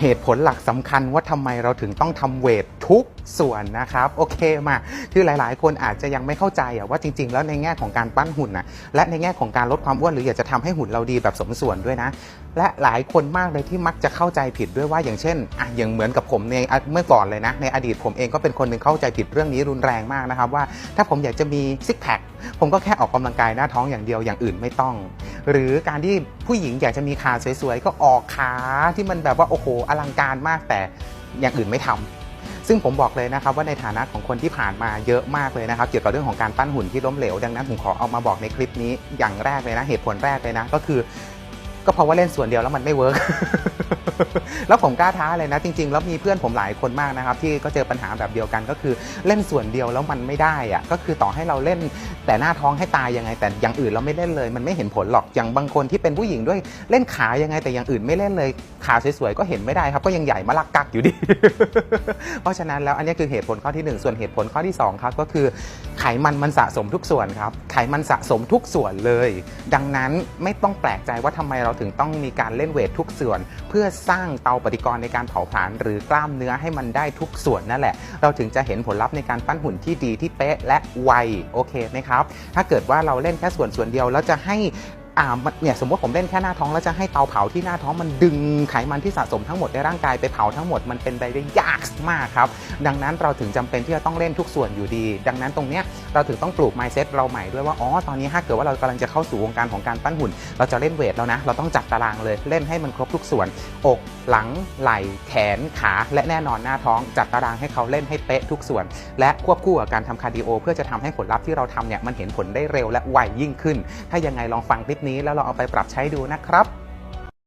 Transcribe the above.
เหตุผลหลักสำคัญว่าทำไมเราถึงต้องทำเวททุกส่วนนะครับ โอเคมาคือหลายๆ คนอาจจะยังไม่เข้าใจว่าจริง ๆ แล้วในแง่ของการปั้นหุ่นนะและในแง่ของการลดความอ้วนหรืออยากจะทำให้หุ่นเราดีแบบสมส่วนด้วยนะ และหลายคนมากเลยที่มักจะเข้าใจผิดด้วยว่าอย่างเช่นอะอย่างเหมือนกับผมในเมื่อก่อนเลยนะ ในอดีตผมเองก็เป็นคนหนึ่งเข้าใจผิดเรื่องนี้รุนแรงมากนะครับว่า ถ้าผมอยากจะมีซิกแพคผมก็แค่ออกกำลังกายหน้าท้องอย่างเดียวอย่างอื่นไม่ต้อง หรือการที่ผู้หญิงอยากจะมีขาสวยๆ ก็ออกขาที่มันแบบว่าโอ้โหอลังการมากแต่อย่างอื่นไม่ทำซึ่งผมบอกเลยนะครับว่าในฐานะของคนที่ผ่านมาเยอะมากเลยนะครับ เกี่ยวกับเรื่องของการปั้นหุ่นที่ล้มเหลว ดังนั้นผมขอเอามาบอกในคลิปนี้อย่างแรกเลยนะ เหตุผลแรกเลยนะ ก็คือ ก็เพราะว่าเล่นส่วนเดียวแล้วมันไม่เวิร์ก แล้วผมกล้าท้าเลยนะ จริง ๆ แล้วมีเพื่อนผมหลายคนมากนะครับ ที่ก็เจอปัญหาแบบเดียวกันก็คือเล่นส่วนเดียวแล้วมันไม่ได้อะก็คือต่อให้เราเล่นแต่หน้าท้องให้ตายยังไง แต่อย่างอื่นเราไม่เล่นเลย มันไม่เห็นผลหรอกอย่างบางคนที่เป็นผู้หญิงด้วยเล่นขายังไงแต่อย่างอื่นไม่เล่นเลยขาสวยๆก็เห็นไม่ได้ครับ ก็ยังใหญ่มาลักกักอยู่ดี เพราะฉะนั้นแล้วอันนี้คือเหตุผลข้อที่หนึ่งส่วนเหตุผลข้อที่สองครับก็คือไขมันมันสะสมทุกส่วนครับไขมันสะสมทุกส่วนเลย ดังนั้นไม่ต้องแปลกใจว่าทำไมเราถึงต้องมีการเล่นเวททุกส่วน เพื่อสร้างเตาปฏิกรณ์ในการเผาผลาญหรือกล้ามเนื้อให้มันได้ทุกส่วนนั่นแหละ เราถึงจะเห็นผลลัพธ์ในการปั้นหุ่นที่ดีที่เป๊ะและไวโอเคไหมครับ ถ้าเกิดว่าเราเล่นแค่ส่วนส่วนเดียวแล้วจะให้อ่าเนี่ยสมมติผมเล่นแค่หน้าท้องแล้วจะให้เตาเผาที่หน้าท้องมันดึงไขมันที่สะสมทั้งหมดในร่างกายไปเผาทั้งหมดมันเป็นไปได้ยากมากครับ ดังนั้นเราถึงจำเป็นที่จะต้องเล่นทุกส่วนอยู่ดี ดังนั้นตรงเนี้ยเราถึงต้องปลูก mindset เราใหม่ด้วยว่าอ๋อตอนนี้ถ้าเกิดว่าเรากำลังจะเข้าสู่วงการของการปั้นหุ่น เราจะเล่นเวทแล้วนะ เราต้องจัดตารางเลยเล่นให้มันครบทุกส่วน อกหลังไหล่แขนขาและแน่นอนหน้าท้อง จัดตารางให้เขาเล่นให้เป๊ะทุกส่วน และควบคู่กับการทำคาร์ดิโอเพื่อจะทำให้ผลลัพธ์ที่เราทำเนี่ยมันเห็นผลได้เร็วและไวยิ่งขึ้น ถ้ายังไงลองฟังคลิปนี้แล้วลองเอาไปปรับใช้ดูนะครับ